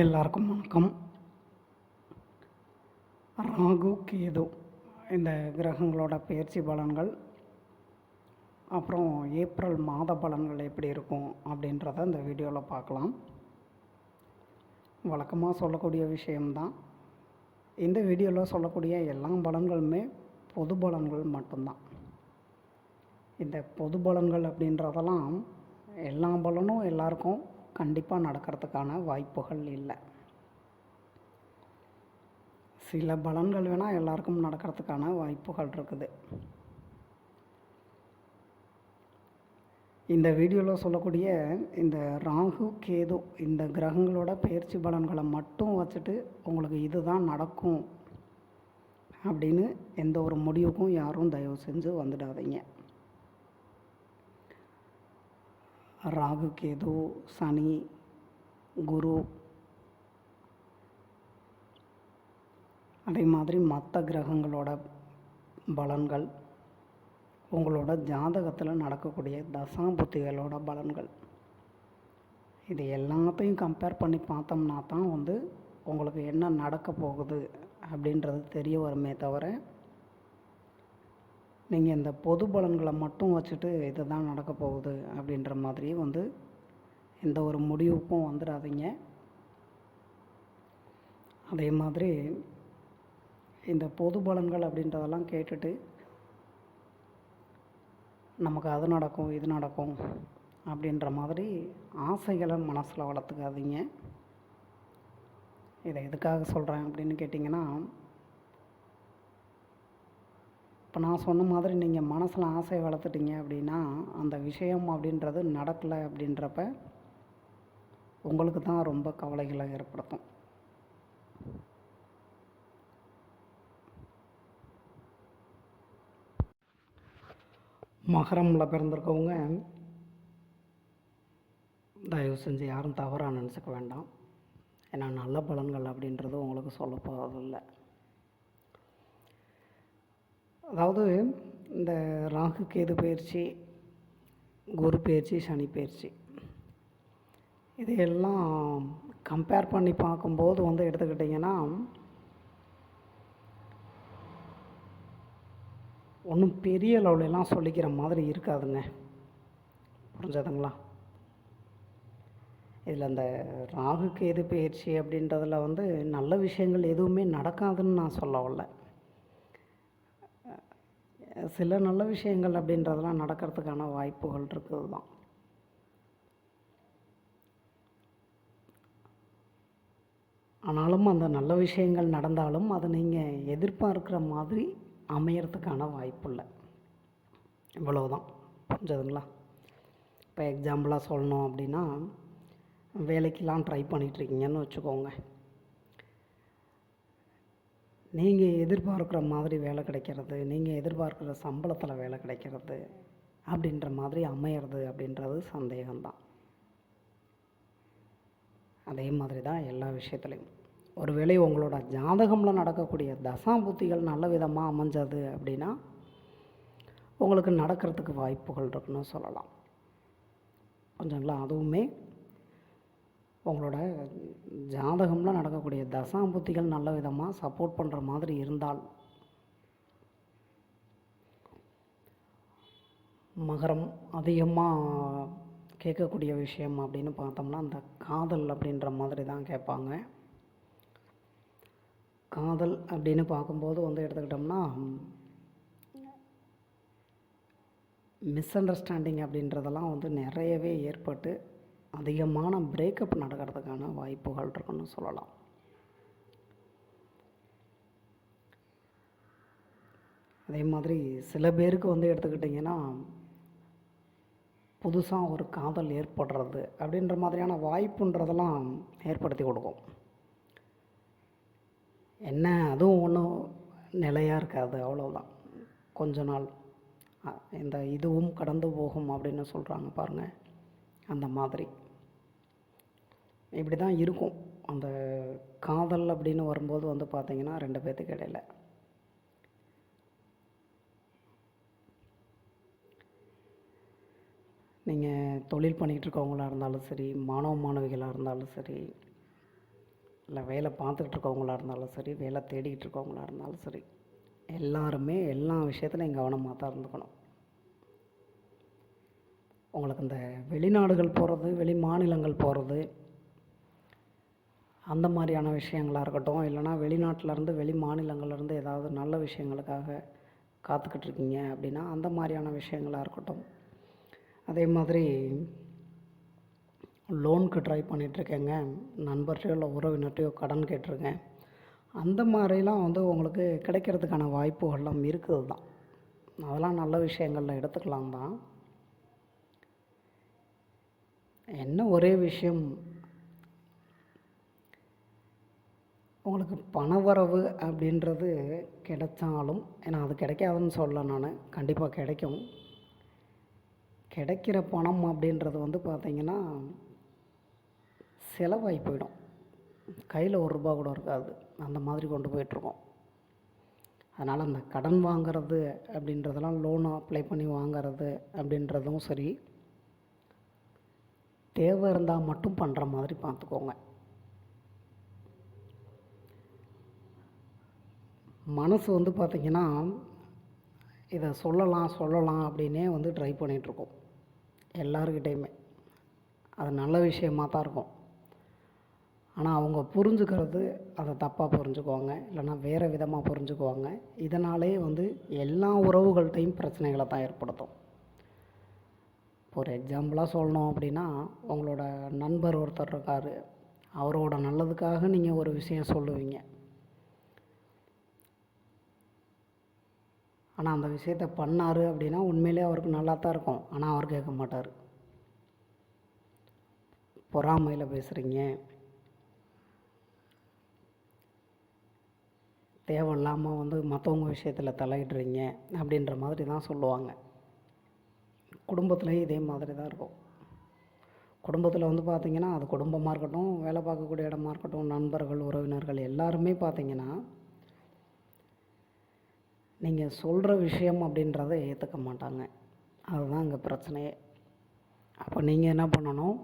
எல்லாருக்கும் வணக்கம். ராகு கேது இந்த கிரகங்களோட பயிற்சி பலன்கள் அப்புறம் ஏப்ரல் மாத பலன்கள் எப்படி இருக்கும் அப்படின்றத இந்த வீடியோவில் பார்க்கலாம். வழக்கமாக சொல்லக்கூடிய விஷயம்தான். இந்த வீடியோவில் சொல்லக்கூடிய எல்லா பலன்களுமே பொது பலன்கள் மட்டும்தான். இந்த பொது பலன்கள் அப்படின்றதெல்லாம் எல்லா பலனும் எல்லாருக்கும் கண்டிப்பாக நடக்கிறதுக்கான வாய்ப்புகள் இல்லை. சில பலன்கள் வேணால் எல்லாருக்கும் நடக்கிறதுக்கான வாய்ப்புகள் இருக்குது. இந்த வீடியோவில் சொல்லக்கூடிய இந்த ராகு கேது இந்த கிரகங்களோட பயிற்சி பலன்களை மட்டும் வச்சுட்டு உங்களுக்கு இதுதான் நடக்கும் அப்படின்னு எந்த ஒரு முடிவுக்கும் யாரும் தயவு செஞ்சு வந்துடாதீங்க. ராகு கேது சனி குரு அதே மாதிரி மற்ற கிரகங்களோட பலன்கள் உங்களோட ஜாதகத்தில் நடக்கக்கூடிய தசாபுத்திகளோட பலன்கள். இது எல்லாத்தையும் கம்பேர் பண்ணி பார்த்தோம்னா தான் வந்து உங்களுக்கு என்ன நடக்க போகுது அப்படின்றது தெரிய வருமே தவிர நீங்கள் இந்த பொது பலன்களை மட்டும் வச்சுட்டு இதுதான் நடக்க போகுது அப்படின்ற மாதிரி வந்து எந்த ஒரு முடிவுக்கும் வந்துடாதீங்க. அதே மாதிரி இந்த பொது பலன்கள் அப்படின்றதெல்லாம் கேட்டுட்டு நமக்கு அது நடக்கும் இது நடக்கும் அப்படின்ற மாதிரி ஆசைகளை மனசில் வளர்த்துக்காதீங்க. இதை எதுக்காக சொல்கிறேன் அப்படின்னு கேட்டிங்கன்னா இப்போ நான் சொன்ன மாதிரி நீங்கள் மனசில் ஆசை வளர்த்துட்டீங்க அப்படின்னா அந்த விஷயம் அப்படின்றது நடக்கலை அப்படின்றப்ப உங்களுக்கு தான் ரொம்ப கவலைகளை ஏற்படுத்தும். மகரமில் பிறந்திருக்கவங்க தயவு செஞ்சு யாரும் தவறாக நினச்சிக்க வேண்டாம். ஏன்னா நல்ல பலன்கள் அப்படின்றது உங்களுக்கு சொல்ல போகிறதில்ல அதாவது இந்த ராகு கேது பயிற்சி குரு பயிற்சி சனி பயிற்சி இதையெல்லாம் கம்பேர் பண்ணி பார்க்கும்போது வந்து எடுத்துக்கிட்டிங்கன்னா ஒன்றும் பெரிய லெவலெல்லாம் சொல்லிக்கிற மாதிரி இருக்காதுங்க. புரிஞ்சதுங்களா? இதில் அந்த ராகு கேது பயிற்சி அப்படின்றதில் வந்து நல்ல விஷயங்கள் எதுவுமே நடக்காதுன்னு நான் சொல்ல வரல. சில நல்ல விஷயங்கள் அப்படின்றதெல்லாம் நடக்கிறதுக்கான வாய்ப்புகள் இருக்குது தான். ஆனாலும் அந்த நல்ல விஷயங்கள் நடந்தாலும் அதை நீங்கள் எதிர்பார்க்குற மாதிரி அமையறதுக்கான வாய்ப்பு இல்லை. இவ்வளோதான் புரிஞ்சதுங்களா? இப்போ எக்ஸாம்பிளாக சொல்லணும் அப்படின்னா வேலைக்கெலாம் ட்ரை பண்ணிகிட்ருக்கீங்கன்னு வச்சுக்கோங்க. நீங்கள் எதிர்பார்க்குற மாதிரி வேலை கிடைக்கிறது நீங்கள் எதிர்பார்க்குற சம்பளத்தில் வேலை கிடைக்கிறது அப்படின்ற மாதிரி அமையிறது அப்படின்றது சந்தேகம்தான். அதே மாதிரி தான் எல்லா விஷயத்துலையும். ஒருவேளை உங்களோட ஜாதகமில் நடக்கக்கூடிய தசாபுத்திகள் நல்ல விதமாக அமைஞ்சது அப்படின்னா உங்களுக்கு நடக்கிறதுக்கு வாய்ப்புகள் இருக்குன்னு சொல்லலாம். கொஞ்சங்களா அதுவுமே உங்களோட ஜாதகமில் நடக்கக்கூடிய தசாம்புத்திகள் நல்ல விதமாக சப்போர்ட் பண்ணுற மாதிரி இருந்தால் மகரம் அதிகமாக கேட்கக்கூடிய விஷயம் அப்படின்னு பார்த்தோம்னா அந்த காதல் அப்படின்ற மாதிரி தான் கேட்பாங்க. காதல் அப்படின்னு பார்க்கும்போது வந்து எடுத்துக்கிட்டோம்னா மிஸ் அண்டர்ஸ்டாண்டிங் அப்படின்றதெல்லாம் வந்து நிறையவே ஏற்பட்டு அதிகமான பிரேக்கப் நடக்கிறதுக்கான வாய்ப்புகள் இருக்குன்னு சொல்லலாம். அதே மாதிரி சில பேருக்கு வந்து எடுத்துக்கிட்டிங்கன்னா புதுசாக ஒரு காதல் ஏற்படுறது அப்படின்ற மாதிரியான வாய்ப்புன்றதெல்லாம் ஏற்படுத்தி கொடுக்கும். என்ன அதுவும் ஒன்றும் நிலையாக இருக்காது அவ்வளோதான் கொஞ்ச நாள் இந்த இதுவும் கடந்து போகும் அப்படின்னு சொல்கிறாங்க பாருங்கள் அந்த மாதிரி. இப்படி தான் இருக்கும். அந்த காதல் அப்படின்னு வரும்போது வந்து பார்த்திங்கன்னா ரெண்டு பேர்த்துக்கு இடையில. நீங்கள் தொழில் பண்ணிகிட்டு இருக்கவங்களா இருந்தாலும் சரி மாணவ மாணவிகளாக இருந்தாலும் சரி இல்லை வேலை பார்த்துக்கிட்டு இருக்கவங்களா இருந்தாலும் சரி வேலை தேடிக்கிட்டு இருக்கவங்களா இருந்தாலும் சரி எல்லாருமே எல்லா விஷயத்துலையும் கவனமாக தான் இருந்துக்கணும். உங்களுக்கு இந்த வெளிநாடுகள் போகிறது வெளி மாநிலங்கள் போகிறது அந்த மாதிரியான விஷயங்களாக இருக்கட்டும் இல்லைனா வெளிநாட்டிலேருந்து வெளி மாநிலங்கள்லேருந்து ஏதாவது நல்ல விஷயங்களுக்காக காத்துக்கிட்டு இருக்கீங்க அப்படின்னா அந்த மாதிரியான விஷயங்களாக இருக்கட்டும். அதே மாதிரி லோனுக்கு ட்ரை பண்ணிகிட்ருக்கேங்க நண்பர்கிட்டயோ இல்லை உறவினர்கிட்டையோ கடன் கேட்டிருக்கேன். அந்த மாதிரிலாம் வந்து உங்களுக்கு கிடைக்கிறதுக்கான வாய்ப்புகள்லாம் இருக்குது தான். அதெல்லாம் நல்ல விஷயங்களில் எடுத்துக்கலாம் தான். என்ன ஒரே விஷயம் உங்களுக்கு பணவரவு அப்படின்றது கிடைச்சாலும் ஏன்னா அது கிடைக்காதுன்னு சொல்ல நான் கண்டிப்பாக கிடைக்கும். கிடைக்கிற பணம் அப்படின்றது வந்து பார்த்திங்கன்னா செலவாகி போயிடும். கையில் ஒரு ரூபா கூட இருக்காது. அந்த மாதிரி கொண்டு போயிட்டுருக்கோம். அதனால் அந்த கடன் வாங்கிறது அப்படின்றதெல்லாம் லோன் அப்ளை பண்ணி வாங்குறது அப்படின்றதும் சரி. தேவை இருந்தால் மட்டும் பண்ணுற மாதிரி பார்த்துக்கோங்க. மனசு வந்து பார்த்திங்கன்னா இதை சொல்லலாம் சொல்லலாம் அப்படின்னே வந்து ட்ரை பண்ணிகிட்ருக்கோம் எல்லாருக்கிட்டேயுமே அது நல்ல விஷயமாக தான் இருக்கும். ஆனால் அவங்க புரிஞ்சுக்கிறது அதை தப்பாக புரிஞ்சுக்குவாங்க. இல்லைன்னா வேறு விதமாக புரிஞ்சுக்குவாங்க. இதனாலே வந்து எல்லா உறவுகள்கிட்டையும் பிரச்சனைகளை தான் ஏற்படுத்தும். ஒரு எக்ஸாம்பிளாக சொல்லணும் அப்படின்னா உங்களோட நண்பர் ஒருத்தர் இருக்கார். அவரோட நல்லதுக்காக நீங்கள் ஒரு விஷயம் சொல்லுவீங்க. ஆனால் அந்த விஷயத்த பண்ணார் அப்படின்னா உண்மையிலே அவருக்கு நல்லா தான் இருக்கும். ஆனால் அவர் கேட்க மாட்டார். பொறாமையில் பேசுகிறீங்க தேவையில்லாமல் வந்து மற்றவங்க விஷயத்தில் தலையிடுறீங்க அப்படின்ற மாதிரி தான் சொல்லுவாங்க. குடும்பத்துலேயும் இதே மாதிரி தான் இருக்கும். குடும்பத்தில் வந்து பார்த்திங்கன்னா அது குடும்பமாக இருக்கட்டும் வேலை பார்க்கக்கூடிய இடமா இருக்கட்டும் நண்பர்கள் உறவினர்கள் எல்லாருமே பார்த்திங்கன்னா நீங்கள் சொல்கிற விஷயம் அப்படின்றத ஏற்றுக்க மாட்டாங்க. அதுதான் அங்கே பிரச்சனையே. அப்போ நீங்கள் என்ன பண்ணணும்?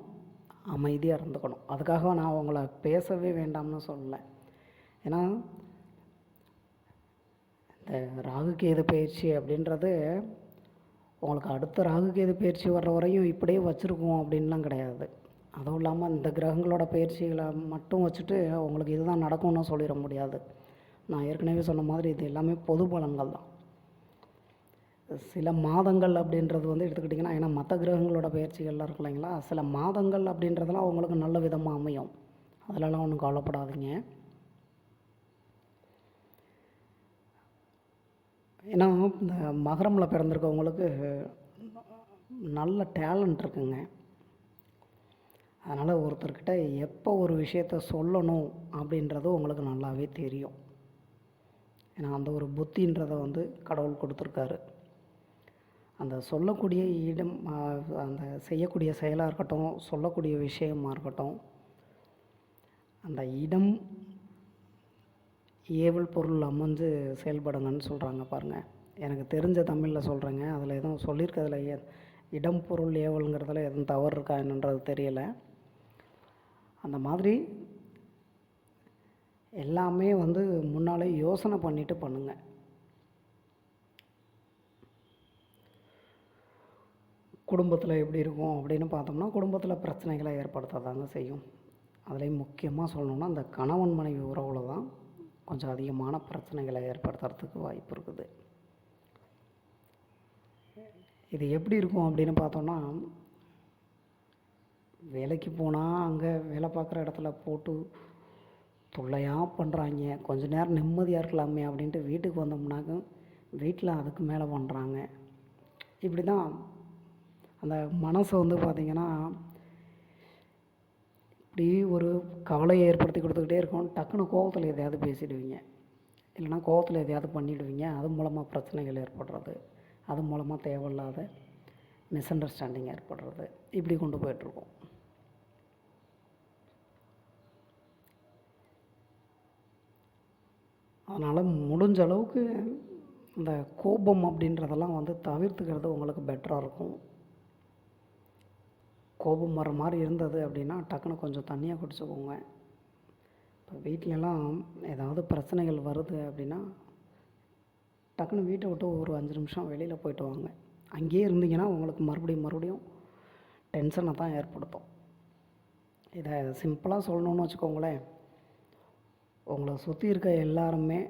அமைதியாக இருந்துக்கணும். அதுக்காக நான் உங்களை பேசவே வேண்டாம்னு சொல்லலை. ஏன்னா இந்த ராகு கேது பயிற்சி அப்படின்றது உங்களுக்கு அடுத்த ராகு கேது பயிற்சி வர்ற வரையும் இப்படியே வச்சுருக்கோம் அப்படின்லாம் கிடையாது. அதுவும் இல்லாமல் இந்த கிரகங்களோட பயிற்சிகளை மட்டும் வச்சுட்டு உங்களுக்கு இதுதான் நடக்கும்னு சொல்லிட முடியாது. நான் ஏற்கனவே சொன்ன மாதிரி இது எல்லாமே பொது பலன்கள் தான். சில மாதங்கள் அப்படின்றது வந்து எடுத்துக்கிட்டிங்கன்னா ஏன்னா மற்ற கிரகங்களோட பயிற்சிகள்லாம் இருக்கு இல்லைங்களா? சில மாதங்கள் அப்படின்றதெல்லாம் அவங்களுக்கு நல்ல விதமாக அமையும். அதிலலாம் ஒன்றும் கவலைப்படாதீங்க. ஏன்னா இந்த மகரமில் பிறந்திருக்கவங்களுக்கு நல்ல டேலண்ட் இருக்குங்க. அதனால் ஒருத்தர்கிட்ட எப்போ ஒரு விஷயத்த சொல்லணும் அப்படின்றது உங்களுக்கு நல்லாவே தெரியும். ஏன்னா அந்த ஒரு புத்தின்றதை வந்து கடவுள் கொடுத்துருக்காரு. அந்த சொல்லக்கூடிய இடம் அந்த செய்யக்கூடிய செயலாக இருக்கட்டும் சொல்லக்கூடிய விஷயமாக இருக்கட்டும் அந்த இடம் ஏவல் பொருள் அமைஞ்சு செயல்படுங்கன்னு சொல்கிறாங்க பாருங்கள் எனக்கு தெரிஞ்ச தமிழில் சொல்கிறேங்க அதில் எதுவும் சொல்லியிருக்கிறதுல ஏ இடம் பொருள் ஏவலுங்கிறதுல எதுவும் தவறு இருக்கா என்னன்றது தெரியலை. அந்த மாதிரி எல்லாமே வந்து முன்னாலே யோசனை பண்ணிவிட்டு பண்ணுங்கள் குடும்பத்தில் எப்படி இருக்கும் அப்படின்னு பார்த்தோம்னா குடும்பத்தில் பிரச்சனைகளை ஏற்படுத்த தாங்க செய்யும். அதுலேயும் முக்கியமாக சொல்லணுன்னா அந்த கணவன் மனைவி உறவில் தான் கொஞ்சம் அதிகமான பிரச்சனைகளை ஏற்படுத்துறதுக்கு வாய்ப்பு இருக்குது. இது எப்படி இருக்கும் அப்படின்னு பார்த்தோன்னா வேலைக்கு போனால் அங்கே வேலை பார்க்குற இடத்துல போட்டு தொல்லையாக பண்ணுறாங்க கொஞ்ச நேரம் நிம்மதியாக இருக்கலாமே அப்படின்ட்டு வீட்டுக்கு வந்தோம்னாக்கும் வீட்டில் அதுக்கு மேலே பண்ணுறாங்க இப்படி தான் அந்த மனசை வந்து பார்த்திங்கன்னா இப்படி ஒரு கவலையை ஏற்படுத்தி கொடுத்துக்கிட்டே இருக்கும். டக்குன்னு கோவத்தில் எதையாவது பேசிடுவீங்க. இல்லைன்னா கோவத்தில் எதையாவது பண்ணிவிடுவீங்க அது மூலமாக பிரச்சனைகள் ஏற்படுறது. அது மூலமாக தேவையில்லாத மிஸ் அண்டர்ஸ்டாண்டிங் ஏற்படுறது. இப்படி கொண்டு போயிட்டுருக்கோம் அதனால் முடிஞ்ச அளவுக்கு இந்த கோபம் அப்படின்றதெல்லாம் வந்து தவிர்த்துக்கிறது உங்களுக்கு பெட்டராக இருக்கும். கோபம் வர மாதிரி இருந்தது அப்படின்னா டக்குன்னு கொஞ்சம் தண்ணியாக குடிச்சுக்கோங்க. இப்போ வீட்டிலலாம் ஏதாவது பிரச்சனைகள் வருது அப்படின்னா டக்குன்னு வீட்டை விட்டு ஒரு அஞ்சு நிமிஷம் வெளியில் போயிட்டு வாங்க. அங்கேயே இருந்தீங்கன்னா உங்களுக்கு மறுபடியும் மறுபடியும் டென்ஷனை தான் ஏற்படுத்தும். இதை சிம்பிளாக சொல்லணும்னு வச்சுக்கோங்களேன். உங்களை சுற்றி இருக்க எல்லாருமே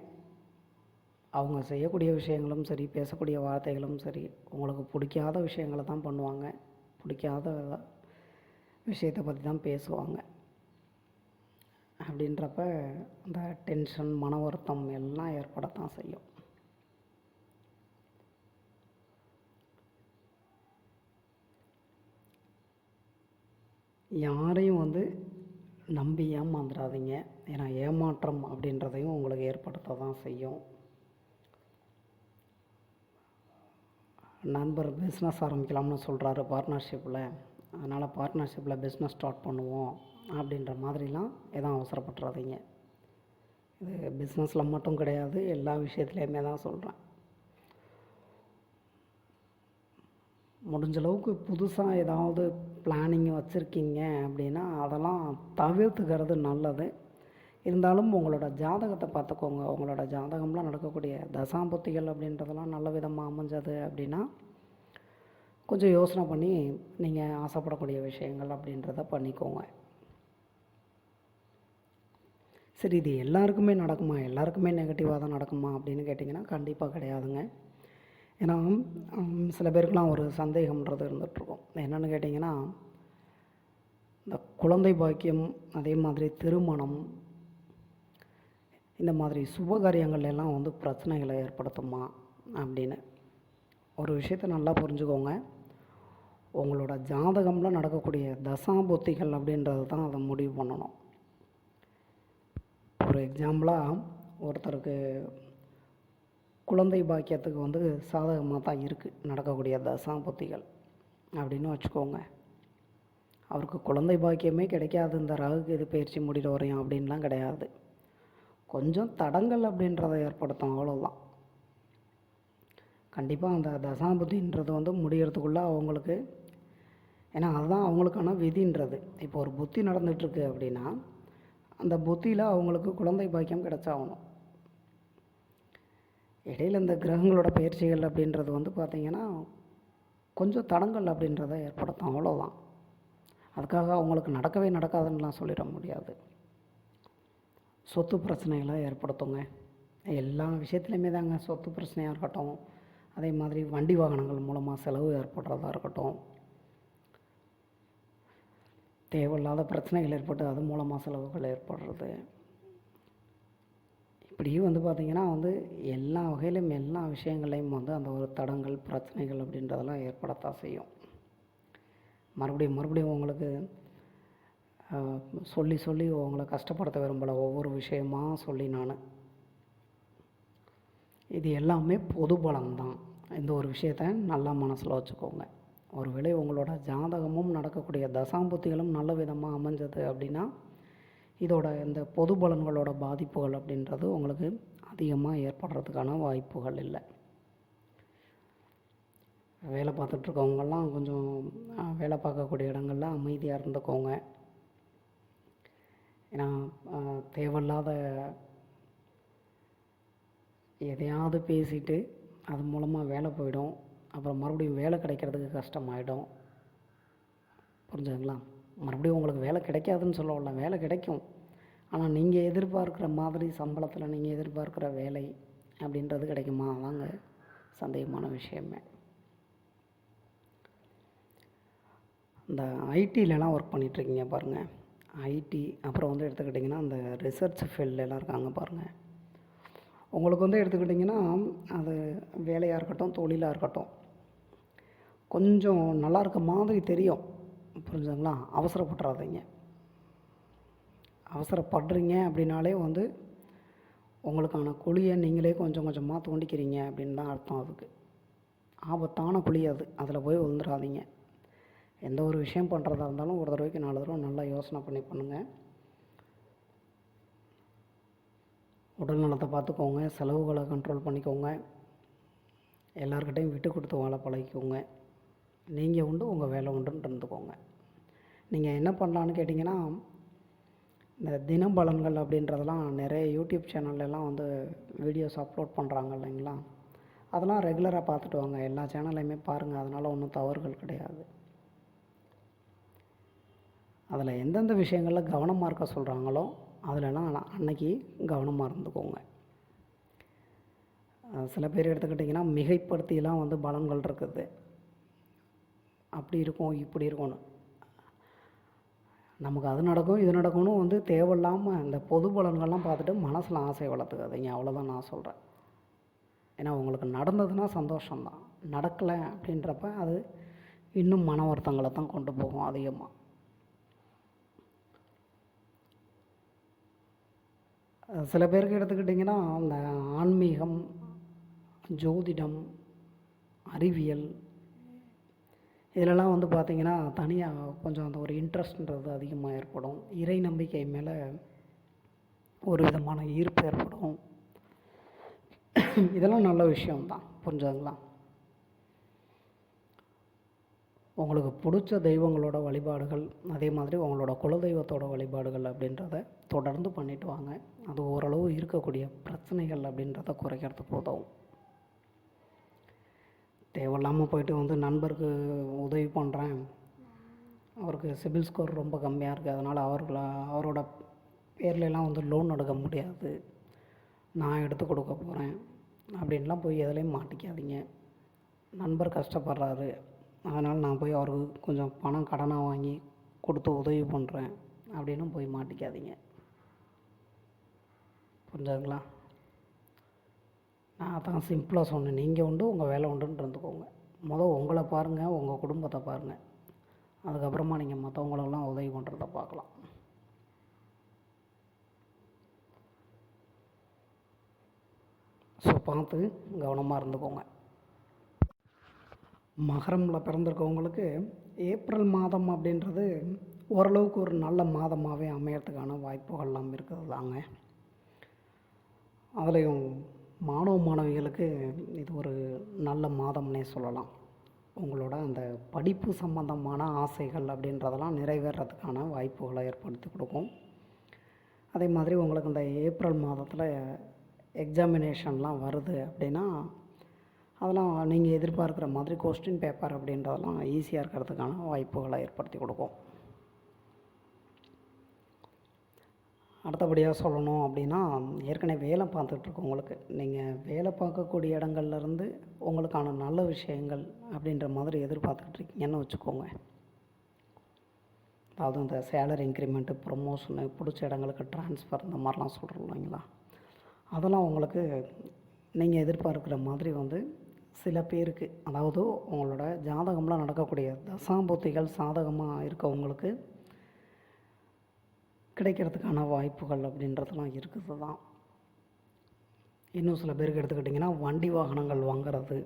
அவங்க செய்யக்கூடிய விஷயங்களும் சரி பேசக்கூடிய வார்த்தைகளும் சரி உங்களுக்கு பிடிக்காத விஷயங்களை தான் பண்ணுவாங்க. பிடிக்காத விஷயத்தை பற்றி தான் பேசுவாங்க. அப்படின்றப்ப அந்த டென்ஷன் மன வருத்தம் எல்லாம் ஏற்படத்தான் செய்யும். யாரையும் வந்து நம்பி ஏமாந்துடாதீங்க ஏன்னா ஏமாற்றம் அப்படின்றதையும் உங்களுக்கு ஏற்படுத்த தான் செய்யும். நண்பர் பிஸ்னஸ் ஆரம்பிக்கலாம்னு சொல்கிறாரு பார்ட்னர்ஷிப்பில் அதனால் பார்ட்னர்ஷிப்பில் பிஸ்னஸ் ஸ்டார்ட் பண்ணுவோம். அப்படின்ற மாதிரிலாம் எதுவும் அவசரப்பட்டுறாதீங்க. இது பிஸ்னஸில் மட்டும் கிடையாது எல்லா விஷயத்துலையுமே தான் சொல்கிறேன் முடிஞ்ச அளவுக்கு புதுசாக ஏதாவது பிளானிங் வச்சுருக்கீங்க அப்படின்னா அதெல்லாம் தவிர்த்துக்கிறது நல்லது. இருந்தாலும் உங்களோட ஜாதகத்தை பார்த்துக்கோங்க. உங்களோட ஜாதகம்லாம் நடக்கக்கூடிய தசாம்புத்திகள் அப்படின்றதெல்லாம் நல்ல விதமாக அமைஞ்சது அப்படின்னா கொஞ்சம் யோசனை பண்ணி நீங்கள் ஆசைப்படக்கூடிய விஷயங்கள் அப்படின்றத பண்ணிக்கோங்க. சரி இது எல்லாருக்குமே நடக்குமா? எல்லாருக்குமே நெகட்டிவாக தான் நடக்குமா அப்படின்னு கேட்டிங்கன்னா கண்டிப்பாக கிடையாதுங்க. ஏன்னா சில பேருக்குலாம் ஒரு சந்தேகம்ன்றது இருந்துகிட்ருக்கும். என்னென்னு கேட்டிங்கன்னா இந்த குழந்தை பாக்கியம் அதே மாதிரி திருமணம் இந்த மாதிரி சுபகாரியங்கள் எல்லாம் வந்து பிரச்சனைகளை ஏற்படுத்துமா அப்படின்னு. ஒரு விஷயத்த நல்லா புரிஞ்சுக்கோங்க. உங்களோட ஜாதகம்ல நடக்கக்கூடிய தசாபுத்திகள் அப்படின்றது தான் அதை முடிவு பண்ணணும். ஒரு எக்ஸாம்பிளாக ஒருத்தருக்கு குழந்தை பாக்கியத்துக்கு வந்து சாதகமாக தான் இருக்குது நடக்கக்கூடிய தசாபுத்திகள் அப்படின்னு வச்சுக்கோங்க. அவருக்கு குழந்தை பாக்கியமே கிடைக்காது. இந்த ராகுக்கு இது பயிற்சி முடிகிற வரையும் அப்படின்லாம் கிடையாது. கொஞ்சம் தடங்கள் அப்படின்றத ஏற்படுத்தும். அவ்வளோதான் கண்டிப்பாக அந்த தசாபுத்தின்றது வந்து முடிகிறதுக்குள்ளே அவங்களுக்கு ஏன்னா அதுதான் அவங்களுக்கான விதின்றது. இப்போ ஒரு புத்தி நடந்துகிட்ருக்கு அப்படின்னா அந்த புத்தியில் அவங்களுக்கு குழந்தை பாக்கியம் கிடச்சாகணும். இடையில் இந்த கிரகங்களோட பயிற்சிகள் அப்படின்றது வந்து பார்த்திங்கன்னா கொஞ்சம் தடங்கள் அப்படின்றத ஏற்படுத்தும். அவ்வளோதான் அதுக்காக அவங்களுக்கு நடக்கவே நடக்காதுன்னுலாம் சொல்லிட முடியாது. சொத்து பிரச்சனைகளை ஏற்படுத்துங்க. எல்லா விஷயத்துலையுமே தாங்க சொத்து பிரச்சனையாக இருக்கட்டும் அதே மாதிரி வண்டி வாகனங்கள் மூலமாக செலவு ஏற்படுறதா இருக்கட்டும் தேவையில்லாத பிரச்சனைகள் ஏற்பட்டு அது மூலமாக செலவுகள் ஏற்படுறது இப்படியும் வந்து பார்த்திங்கன்னா வந்து எல்லா வகையிலும் எல்லா விஷயங்களையும் வந்து அந்த ஒரு தடங்கள் பிரச்சனைகள் அப்படின்றதெல்லாம் ஏற்படத்தான் செய்யும். மறுபடியும் மறுபடியும் உங்களுக்கு சொல்லி சொல்லி உங்களை கஷ்டப்படுத்த விரும்பல. ஒவ்வொரு விஷயமாக சொல்லி நான். இது எல்லாமே பொது பலன்தான் இந்த ஒரு விஷயத்த நல்லா மனசில் வச்சுக்கோங்க. ஒருவேளை உங்களோட ஜாதகமும் நடக்கக்கூடிய தசாம்புத்திகளும் நல்ல விதமாக அமைஞ்சது அப்படின்னா இதோட இந்த பொது பலன்களோட பாதிப்புகள் அப்படின்றது உங்களுக்கு அதிகமாக ஏற்படுறதுக்கான வாய்ப்புகள் இல்லை. வேலை பார்த்துட்ருக்கவங்கெல்லாம் கொஞ்சம் வேலை பார்க்கக்கூடிய இடங்கள்ல அமைதியாக இருந்துக்கோங்க. ஏன்னா தேவையில்லாத எதையாவது பேசிட்டு அது மூலமாக வேலை போயிடும். அப்புறம் மறுபடியும் வேலை கிடைக்கிறதுக்கு கஷ்டமாயிடும். புரிஞ்சுதுங்களா? மறுபடியும் உங்களுக்கு வேலை கிடைக்காதுன்னு சொல்ல வரல வேலை கிடைக்கும். ஆனால் நீங்கள் எதிர்பார்க்குற மாதிரி சம்பளத்தில் நீங்கள் எதிர்பார்க்குற வேலை அப்படின்றது கிடைக்குமா? அதாங்க சந்தேகமான விஷயமே. இந்த ஐடிலலாம் ஒர்க் பண்ணிகிட்ருக்கீங்க பாருங்கள் ஐடி அப்புறம் வந்து எடுத்துக்கிட்டிங்கன்னா அந்த ரிசர்ச் ஃபீல்டெலாம் இருக்காங்க பாருங்கள் உங்களுக்கு வந்து எடுத்துக்கிட்டிங்கன்னா அது வேலையாக இருக்கட்டும் தொழிலாக இருக்கட்டும் கொஞ்சம் நல்லா இருக்க மாதிரி தெரியும். புரிஞ்சுங்களா அவசரப்பட்டுறாதீங்க. அவசரப்படுறீங்க அப்படின்னாலே வந்து உங்களுக்கான குழியை நீங்களே கொஞ்சம் கொஞ்சமாக தோண்டிக்கிறீங்க அப்படின்னு தான் அர்த்தம் அதுக்கு. ஆபத்தான குழி அது. அதில் போய் விழுந்துடாதீங்க எந்த ஒரு விஷயம் பண்ணுறதா இருந்தாலும் ஒரு தடவைக்கு நாலு தடவை நல்லா யோசனை பண்ணி பண்ணுங்கள் உடல் நலத்தை பார்த்துக்கோங்க. செலவுகளை கண்ட்ரோல் பண்ணிக்கோங்க. எல்லார்கிட்டையும் விட்டு கொடுத்து வாழ பழகிக்கோங்க. நீங்கள் உண்டு உங்கள் வேலை உண்டுன்னு இருந்துக்கோங்க. நீங்கள் என்ன பண்ணலான்னு கேட்டிங்கன்னா இந்த தினபலன்கள் அப்படின்றதெல்லாம் நிறைய யூடியூப் சேனல்லலாம் வந்து வீடியோஸ் அப்லோட் பண்ணுறாங்க இல்லைங்களா? அதெல்லாம் ரெகுலராக பார்த்துட்டு வாங்க. எல்லா சேனல்லையுமே பாருங்கள் அதனால் ஒன்றும் தவறுகள் கிடையாது. அதில் எந்தெந்த விஷயங்களில் கவனமாக இருக்க சொல்கிறாங்களோ அதிலலாம் அன்னைக்கு கவனமாக இருந்துக்கோங்க. சில பேர் எடுத்துக்கிட்டிங்கன்னா மிகைப்படுத்திலாம் வந்து பலன்கள் இருக்குது. அப்படி இருக்கும் இப்படி இருக்கும்னு. நமக்கு அது நடக்கும் இது நடக்கும்னு வந்து தேவையில்லாமல் இந்த பொது பலன்கள்லாம் பார்த்துட்டு மனசில் ஆசையை வளர்த்துக்காதீங்க. அவ்வளோதான் நான் சொல்கிறேன் ஏன்னா உங்களுக்கு நடந்ததுன்னா சந்தோஷம்தான். நடக்கலை அப்படின்றப்ப அது இன்னும் மன வருத்தங்களை தான் கொண்டு போகும் அதிகமாக சில பேருக்கு எடுத்துக்கிட்டிங்கன்னா அந்த ஆன்மீகம் ஜோதிடம் அறிவியல் இதிலெல்லாம் வந்து பார்த்திங்கன்னா தனியாக கொஞ்சம் அந்த ஒரு இன்ட்ரெஸ்ட்ன்றது அதிகமாக ஏற்படும். இறை நம்பிக்கை மேலே ஒரு விதமான ஈர்ப்பு ஏற்படும். இதெல்லாம் நல்ல விஷயம்தான். புரிஞ்சாங்களா உங்களுக்கு பிடிச்ச தெய்வங்களோட வழிபாடுகள் அதே மாதிரி உங்களோட குலதெய்வத்தோட வழிபாடுகள் அப்படின்றத தொடர்ந்து பண்ணிட்டு வாங்க. அது ஓரளவு இருக்கக்கூடிய பிரச்சனைகள் அப்படின்றத குறைக்கிறதுக்கு உதவும் தேவையில்லாமல் போயிட்டு வந்து நண்பருக்கு உதவி பண்ணுறேன் அவருக்கு சிபில் ஸ்கோர் ரொம்ப கம்மியாக இருக்குது அதனால் அவர்கள அவரோட பேர்லலாம் வந்து லோன் எடுக்க முடியாது. நான் எடுத்து கொடுக்க போகிறேன் அப்படின்லாம் போய் எதுலேயும் மாட்டிக்காதீங்க. நண்பர் கஷ்டப்படுறாரு. அதனால் நான் போய் அவருக்கு கொஞ்சம் பணம் கடனாக வாங்கி கொடுத்து உதவி பண்ணுறேன் அப்படின்னு போய் மாட்டிக்காதீங்க. புரிஞ்சுதுங்களா? நான் அதான் சிம்பிளாக சொன்னேன். நீங்கள் உண்டு உங்கள் வேலை உண்டுன்னு இருந்துக்கோங்க. முதல் உங்களை பாருங்கள் உங்கள் குடும்பத்தை பாருங்கள் அதுக்கப்புறமா நீங்கள் மற்றவங்களெல்லாம் உதவி பண்ணுறத பார்க்கலாம். ஸோ பார்த்து கவனமாக இருந்துக்கோங்க. மகரமில் பிறந்திருக்கவங்களுக்கு ஏப்ரல் மாதம் அப்படின்றது ஓரளவுக்கு ஒரு நல்ல மாதமாகவே அமையறதுக்கான வாய்ப்புகள்லாம் இருக்கிறது தாங்க அதுலேயும் மாணவ மாணவிகளுக்கு இது ஒரு நல்ல மாதம்னே சொல்லலாம். உங்களோட அந்த படிப்பு சம்பந்தமான ஆசைகள் அப்படின்றதெல்லாம் நிறைவேறதுக்கான வாய்ப்புகளை ஏற்படுத்தி கொடுக்கும். அதே மாதிரி உங்களுக்கு இந்த ஏப்ரல் மாதத்தில் எக்ஸாமினேஷன்லாம் வருது அப்படின்னா அதெல்லாம் நீங்கள் எதிர்பார்க்குற மாதிரி கொஸ்டின் பேப்பர் அப்படின்றதெல்லாம் ஈஸியாக இருக்கிறதுக்கான வாய்ப்புகளை ஏற்படுத்தி கொடுக்கும். அடுத்தபடியாக சொல்லணும் அப்படின்னா ஏற்கனவே வேலை பார்த்துட்ருக்கவங்களுக்கு நீங்கள் வேலை பார்க்கக்கூடிய இடங்கள்லேருந்து உங்களுக்கான நல்ல விஷயங்கள் அப்படின்ற மாதிரி எதிர்பார்த்துட்ருக்கீங்கன்னு வச்சுக்கோங்க. அதாவது இந்த சேலரி இன்க்ரிமெண்ட்டு ப்ரொமோஷனு பிடிச்ச இடங்களுக்கு ட்ரான்ஸ்ஃபர் இந்த மாதிரிலாம் சொல்கிறோம் இல்லைங்களா? அதெல்லாம் உங்களுக்கு நீங்கள் எதிர்பார்க்குற மாதிரி வந்து சில பேருக்கு அதாவது உங்களோட ஜாதகம்லாம் நடக்கக்கூடிய தசாம்புத்திகள் சாதகமாக இருக்கவங்களுக்கு கிடைக்கிறதுக்கான வாய்ப்புகள் அப்படின்றதெல்லாம் இருக்குது தான். இன்னும் சில பேருக்கு எடுத்துக்கிட்டிங்கன்னா வண்டி வாகனங்கள் வாங்குறது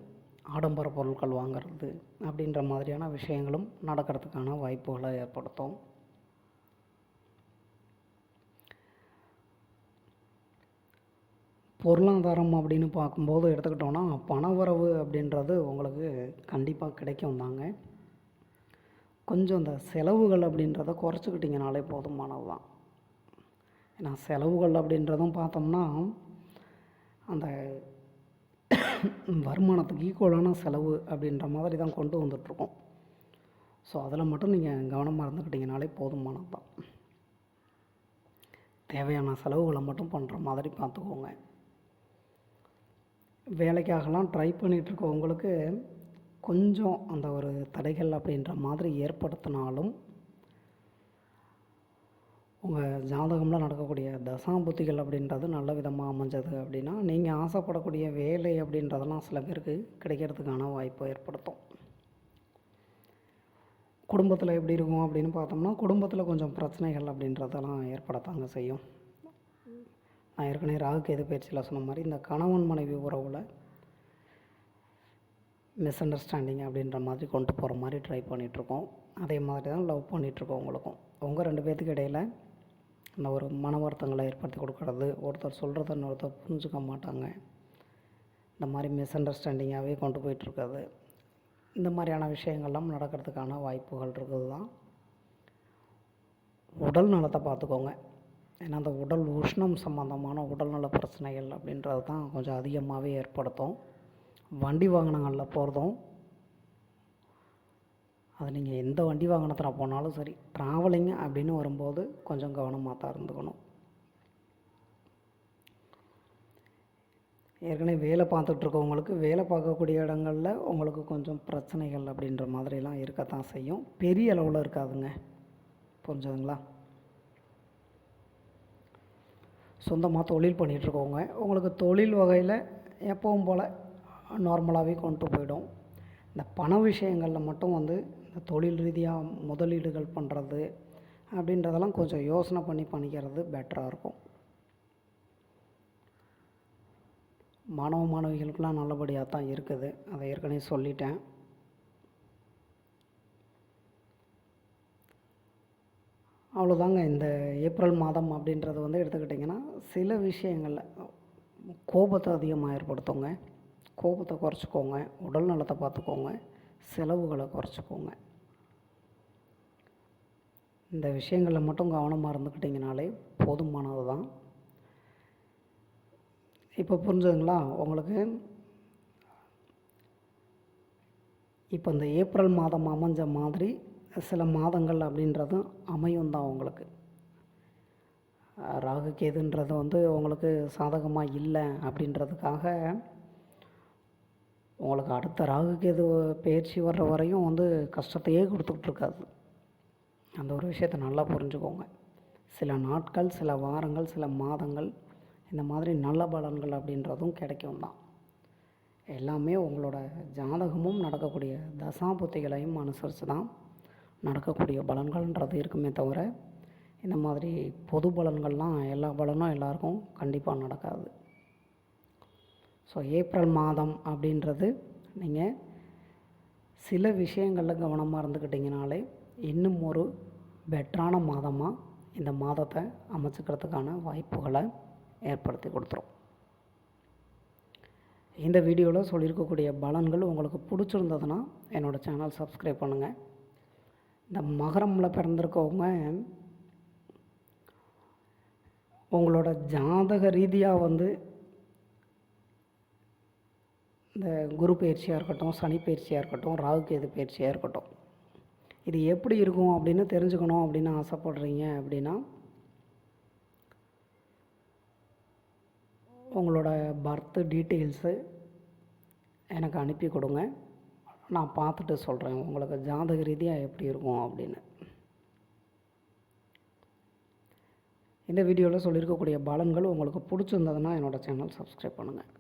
ஆடம்பர பொருட்கள் வாங்குறது அப்படின்ற மாதிரியான விஷயங்களும் நடக்கிறதுக்கான வாய்ப்புகளை ஏற்படுத்தும். பொருளாதாரம் அப்படின்னு பார்க்கும்போது எடுத்துக்கிட்டோன்னா பணவரவு அப்படின்றது உங்களுக்கு கண்டிப்பாக கிடைக்கும் தாங்க. கொஞ்சம் இந்த செலவுகள் அப்படின்றத குறைச்சிக்கிட்டிங்கனாலே போதுமானது தான் ஏன்னா செலவுகள் அப்படின்றதும் பார்த்தோம்னா அந்த வருமானத்துக்கு ஈக்குவலான செலவு அப்படின்ற மாதிரி தான் கொண்டு வந்துட்ருக்கோம் ஸோ அதில் மட்டும் நீங்கள் கவனமாக இருந்துக்கிட்டிங்கனாலே போதுமானது தான் தேவையான செலவுகளை மட்டும் பண்ணுற மாதிரி பார்த்துக்கோங்க. வேலைக்காகலாம் ட்ரை பண்ணிகிட்ருக்கவங்களுக்கு கொஞ்சம் அந்த ஒரு தடைகள் அப்படின்ற மாதிரி ஏற்படுத்தினாலும் உங்கள் ஜாதகம்லாம் நடக்கக்கூடிய தசாம்புத்திகள் அப்படின்றது நல்ல விதமாக அமைஞ்சது அப்படின்னா நீங்கள் ஆசைப்படக்கூடிய வேலை அப்படின்றதெல்லாம் சில பேருக்கு கிடைக்கிறதுக்கான வாய்ப்பை ஏற்படுத்தும். குடும்பத்தில் எப்படி இருக்கும் அப்படின்னு பார்த்தோம்னா குடும்பத்தில் கொஞ்சம் பிரச்சனைகள் அப்படின்றதெல்லாம் ஏற்படத்தாங்க செய்யும். நான் ஏற்கனவே ராகுக்கு எது பயிற்சியில் சொன்ன மாதிரி இந்த கணவன் மனைவி உறவில் மிஸ் அண்டர்ஸ்டாண்டிங் அப்படின்ற மாதிரி கொண்டு போகிற மாதிரி ட்ரை பண்ணிகிட்ருக்கோம் அதே மாதிரி தான் லவ் பண்ணிகிட்ருக்கோம் உங்களுக்கும். உங்கள் ரெண்டு பேர்த்துக்கு இடையில் அந்த ஒரு மன வருத்தங்களை ஏற்படுத்தி கொடுக்கறது. ஒருத்தர் சொல்கிறத இன்னொருத்தர் புரிஞ்சுக்க மாட்டாங்க. இந்த மாதிரி மிஸ் அண்டர்ஸ்டாண்டிங்காகவே கொண்டு போயிட்டுருக்குறது இந்த மாதிரியான விஷயங்கள்லாம் நடக்கிறதுக்கான வாய்ப்புகள் இருக்குது தான். உடல் நலத்தை பார்த்துக்கோங்க. ஏன்னா அந்த உடல் உஷ்ணம் சம்மந்தமான உடல்நல பிரச்சனைகள் அப்படின்றது தான் கொஞ்சம் அதிகமாகவே ஏற்படுத்தும். வண்டி வாகனங்களில் போகிறதும் அது நீங்கள் எந்த வண்டி வாகனத்தில் போனாலும் சரி ட்ராவலிங் அப்படின்னு வரும்போது கொஞ்சம் கவனமாக தான் இருந்துக்கணும். ஏற்கனவே வேலை பார்த்துட்ருக்கவங்களுக்கு வேலை பார்க்கக்கூடிய இடங்களில் உங்களுக்கு கொஞ்சம் பிரச்சனைகள் அப்படின்ற மாதிரிலாம் இருக்கத்தான் செய்யும். பெரிய அளவில் இருக்காதுங்க. புரிஞ்சுதுங்களா? சொந்தமாக தொழில் பண்ணிகிட்ருக்கவங்க உங்களுக்கு தொழில் வகையில் எப்பவும் போல் நார்மலாகவே கொண்டு போயிடும். இந்த பண விஷயங்களில் மட்டும் வந்து இந்த தொழில் ரீதியாக முதலீடுகள் பண்ணுறது அப்படின்றதெல்லாம் கொஞ்சம் யோசனை பண்ணி பண்ணிக்கிறது பெட்டராக இருக்கும். மாணவ மாணவிகளுக்கெல்லாம் நல்லபடியாக தான் இருக்குது. அதை ஏற்கனவே சொல்லிட்டேன். அவ்வளோதாங்க இந்த ஏப்ரல் மாதம் அப்படின்றது வந்து எடுத்துக்கிட்டிங்கன்னா சில விஷயங்களில் கோபத்தை அதிகமாக ஏற்படுத்துங்க. கோபத்தை குறைச்சிக்கோங்க. உடல் நலத்தை பார்த்துக்கோங்க. செலவுகளை குறைச்சிக்கோங்க. இந்த விஷயங்களில் மட்டும் கவனமாக இருந்துக்கிட்டிங்கனாலே போதுமானது தான். இப்போ புரிஞ்சுதுங்களா? உங்களுக்கு இப்போ இந்த ஏப்ரல் மாதம் அமைஞ்ச மாதிரி சில மாதங்கள் அப்படின்றதும் அமையும் தான் உங்களுக்கு. ராகு கேதுன்றது வந்து உங்களுக்கு சாதகமாக இல்லை அப்படின்றதுக்காக உங்களுக்கு அடுத்த ராகுக்கு எது பயிற்சி வர்ற வரையும் வந்து கஷ்டத்தையே கொடுத்துக்கிட்டு இருக்காது அந்த ஒரு விஷயத்தை நல்லா புரிஞ்சுக்கோங்க. சில நாட்கள் சில வாரங்கள் சில மாதங்கள் இந்த மாதிரி நல்ல பலன்கள் அப்படின்றதும் கிடைக்கும் தான். எல்லாமே உங்களோட ஜாதகமும் நடக்கக்கூடிய தசாபுத்திகளையும் அனுசரித்து தான் நடக்கக்கூடிய பலன்கள்ன்றது இருக்குமே தவிர இந்த மாதிரி பொது பலன்கள்லாம் எல்லா பலனும் எல்லாருக்கும் கண்டிப்பாக நடக்காது. ஸோ ஏப்ரல் மாதம் அப்படின்றது நீங்கள் சில விஷயங்களில் கவனமாக இருந்துக்கிட்டிங்கனாலே இன்னும் ஒரு பெட்டரான மாதமாக இந்த மாதத்தை அமைச்சுக்கிறதுக்கான வாய்ப்புகளை ஏற்படுத்தி கொடுத்துரும். இந்த வீடியோவில் சொல்லியிருக்கக்கூடிய பலன்கள் உங்களுக்கு பிடிச்சிருந்ததுன்னா என்னோடய சேனல் சப்ஸ்கிரைப் பண்ணுங்கள் இந்த மகரமில் பிறந்திருக்கவங்க உங்களோட ஜாதக ரீதியாக வந்து இந்த குரு பயிற்சியாக இருக்கட்டும் சனி பயிற்சியாக இருக்கட்டும் ராகுகேது பயிற்சியாக இருக்கட்டும். இது எப்படி இருக்கும் அப்படின்னு தெரிஞ்சுக்கணும் அப்படின்னு ஆசைப்படுறீங்க அப்படின்னா உங்களோட பர்த் டீட்டெயில்ஸு எனக்கு அனுப்பி கொடுங்க. நான் பார்த்துட்டு சொல்கிறேன் உங்களுக்கு ஜாதக ரீதியாக எப்படி இருக்கும் அப்படின்னு. இந்த வீடியோவில் சொல்லியிருக்கக்கூடிய பலன்கள் உங்களுக்கு பிடிச்சிருந்ததுன்னா என்னோடய சேனல் சப்ஸ்கிரைப் பண்ணுங்கள்